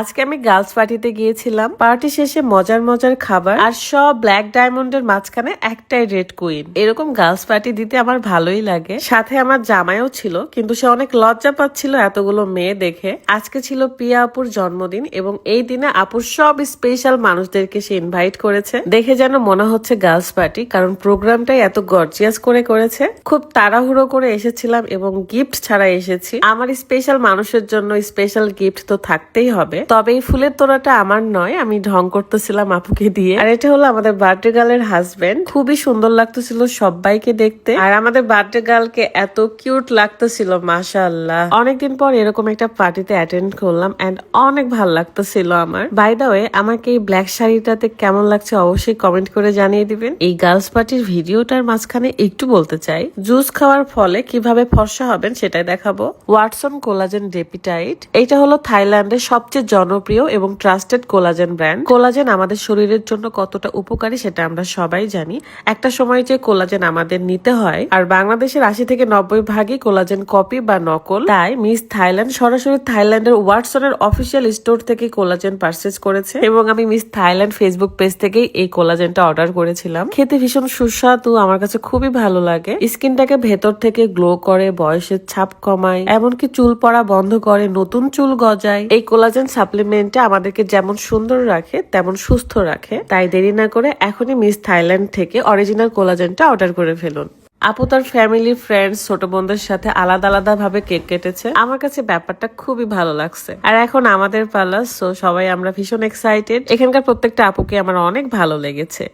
আজকে আমি গার্লস পার্টিতে গিয়েছিলাম। পার্টি শেষে মজার মজার খাবার আর সব ব্ল্যাক ডায়মন্ডের মাঝখানে একটাই রেড কুইন। এরকম গার্লস পার্টি দিতে আমার ভালোই লাগে। সাথে আমার জামাইও ছিল, কিন্তু সে অনেক লজ্জা পাচ্ছিল এতগুলো মেয়ে দেখে। আজকে ছিল পিয়া আপুর জন্মদিন এবং এই দিনে আপুর সব স্পেশাল মানুষদেরকে সে ইনভাইট করেছে। দেখে যেন মনে হচ্ছে গার্লস পার্টি, কারণ প্রোগ্রামটাই এত গর্জিয়াস করে করেছে। খুব তাড়াহুড়ো করে এসেছিলাম এবং গিফট ছাড়া এসেছি। আমার স্পেশাল মানুষের জন্য স্পেশাল গিফট তো থাকতেই হবে। তবে এই ফুলের তোড়াটা আমার নয় আমি ঢং করতেছিলাম আপুকে দিয়ে। আর এটা হলো আমাদের বার্থডে গার্লের হাজবেন্ড খুবই সুন্দর লাগতেছিল সবাইকে দেখতে। আর আমাদের বার্থডে গার্লকে এত কিউট লাগতেছিল মাশাআল্লাহ। অনেকদিন পর এরকম একটা পার্টিতে অ্যাটেন্ড করলাম এন্ড অনেক ভালো লাগতেছিল আমার। বাই দা ওয়ে আমাকে এই ব্ল্যাক শাড়িটাতে কেমন লাগছে অবশ্যই কমেন্ট করে জানিয়ে দিবেন। এই গার্লস পার্টির ভিডিওটার মাঝখানে একটু বলতে চাই জুস খাওয়ার ফলে কীভাবে ফর্সা হবেন সেটাই দেখাবো। ওয়াটসন কোলাজেন ডেপিটাইট এটা হলো থাইল্যান্ডের সবচেয়ে জনপ্রিয় এবং ট্রাস্টেড কোলাজেন ব্র্যান্ড। কোলাজেন আমাদের শরীরের জন্য কতটা উপকারী সেটা আমরা সবাই জানি। একটা সময় যে কোলাজেন আমাদের নিতে হয়, আর বাংলাদেশের আশি থেকে নব্বই ভাগই কোলাজেন কপি বা নকল। তাই মিস থাইল্যান্ড সরাসরি থাইল্যান্ডের ওয়াটসনের অফিসিয়াল স্টোর থেকে কোলাজেন পারচেজ করেছে। এবং আমি মিস থাইল্যান্ড ফেসবুক পেজ থেকেই এই কোলাজেনটা অর্ডার করেছিলাম। খেতে ভীষণ সুস্বাদু, আমার কাছে খুবই ভালো লাগে। স্কিনটাকে ভেতর থেকে গ্লো করে, বয়সের ছাপ কমায়, এমনকি চুল পড়া বন্ধ করে, নতুন চুল গজায়। এই কোলাজেন সাপ্লিমেন্টে আমাদেরকে যেমন সুন্দর রাখে, তেমন সুস্থ রাখে। তাই দেরি না করে এখনই মিস থাইল্যান্ড থেকে অরিজিনাল কোলাজেনটা অর্ডার করে ফেলুন। আপু তার ফ্যামিলি ফ্রেন্ডস ছোট বোনদের সাথে আলাদা আলাদা ভাবে কেক কেটেছে। আমার কাছে ব্যাপারটা খুবই ভালো লাগছে। আর এখন আমাদের পালা সো সবাই আমরা ভীষণ এক্সাইটেড এখানকার প্রত্যেকটা আপুকে আমার অনেক ভালো লেগেছে।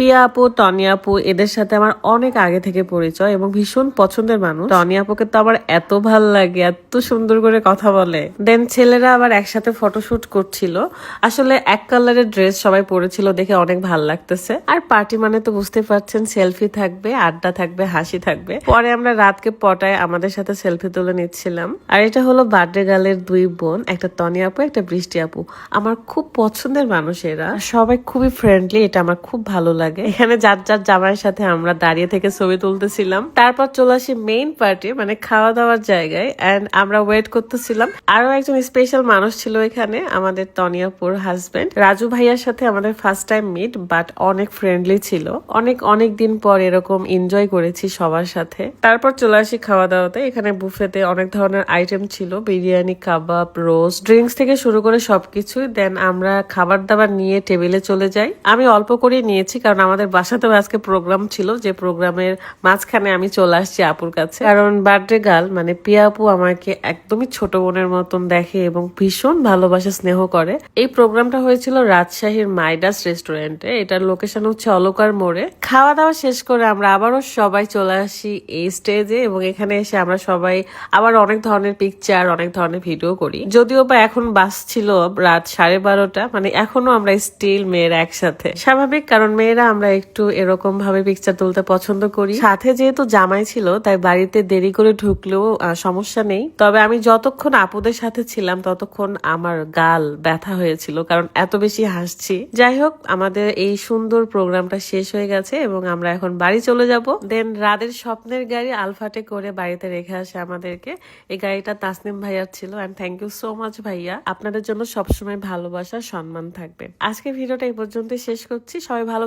পিয়া আপু, টনি আপু, এদের সাথে আমার অনেক আগে থেকে পরিচয় এবং ভীষণ পছন্দের মানুষ। টনি আপুকে তো আমার এত ভালো লাগে, এত সুন্দর করে কথা বলে। দেন ছেলেরা আবার একসাথে ফটোশুট করছিল। আসলে এক কালারের ড্রেস সবাই পরেছিল দেখে অনেক ভালো লাগতেছে। আর পার্টি মানে তো বুঝতে পারছেন সেলফি থাকবে, আড্ডা থাকবে, হাসি থাকবে। পরে আমরা রাতকে পটায় আমাদের সাথে সেলফি তুলে নিচ্ছিলাম। আর এটা হলো বার্থডে গার্লের দুই বোন, একটা টনি আপু, একটা বৃষ্টি আপু। আমার খুব পছন্দের মানুষ এরা। সবাই খুবই ফ্রেন্ডলি এটা আমার খুব ভালো লাগে। এখানে যার যার জামাইয়ের সাথে আমরা দাঁড়িয়ে থেকে ছবি তুলতেছিলাম। তারপর চলে আসি মেইন পার্টি মানে খাওয়া দাওয়ার জায়গায়। এন্ড আমরা ওয়েট করতেছিলাম। আরও একজন স্পেশাল মানুষ ছিল এখানে, আমাদের তনিয়াপুর হাজবেন্ড রাজু ভাইয়ার সাথে আমাদের ফার্স্ট টাইম মিট বাট অনেক ফ্রেন্ডলি ছিল। অনেক অনেক দিন পর এরকম এনজয় করেছি সবার সাথে। তারপর চলে আসি খাওয়া দাওয়াতে এখানে বুফেতে অনেক ধরনের আইটেম ছিল। বিরিয়ানি, কাবাব রোস্ট ড্রিঙ্কস থেকে শুরু করে সবকিছুই। দেন আমরা খাবার দাবার নিয়ে টেবিলে চলে যাই। আমি অল্প করে নিয়েছি, কারণ আমাদের বাসাতেও আজকে প্রোগ্রাম ছিল, যে প্রোগ্রামের মাঝখানে আমি চলে আসছি আপুর কাছে। কারণ বার্থডে গার্ল মানে পিয়া আপু আমাকে একদমই ছোট বোনের মতন দেখে এবং ভীষণ ভালোবাসা, স্নেহ করে। এই প্রোগ্রামটা হয়েছিল রাজশাহীর মাইডাস রেস্টুরেন্টে এটার লোকেশন হচ্ছে অলকার মোড়ে। খাওয়া দাওয়া শেষ করে আমরা আবারও সবাই চলে আসি এই স্টেজে এবং এখানে এসে আমরা সবাই আবার অনেক ধরনের পিকচার অনেক ধরনের ভিডিও করি। যদিও বা এখন বাস ছিল রাত সাড়ে বারোটা মানে এখনও আমরা স্টিল মেয়েরা একসাথে। স্বাভাবিক, কারণ মেয়েরা আমরা একটু এরকম ভাবে পিকচার তুলতে পছন্দ করি। সাথে যেহেতু জামাই ছিল, তাই বাড়িতে দেরি করে ঢুকলেও সমস্যা নেই। তবে আমি যতক্ষণ আপুদের সাথে ছিলাম, ততক্ষণ আমার গাল ব্যথা হয়েছিল, কারণ এত বেশি হাসছি। যাই হোক, আমাদের এই সুন্দর প্রোগ্রামটা শেষ হয়ে গেছে এবং আমরা এখন বাড়ি চলে যাব। দেন রাদের স্বপ্নের গাড়ি আলফাটে করে বাড়িতে রেখে আসে আমাদেরকে। এই গাড়িটা তাসনিম ভাইয়ার ছিল and thank you so much ভাইয়া। আপনাদের জন্য সবসময় ভালোবাসা, সম্মান থাকবে। আজকে ভিডিওটা এই পর্যন্ত শেষ করছি। সবাই ভালো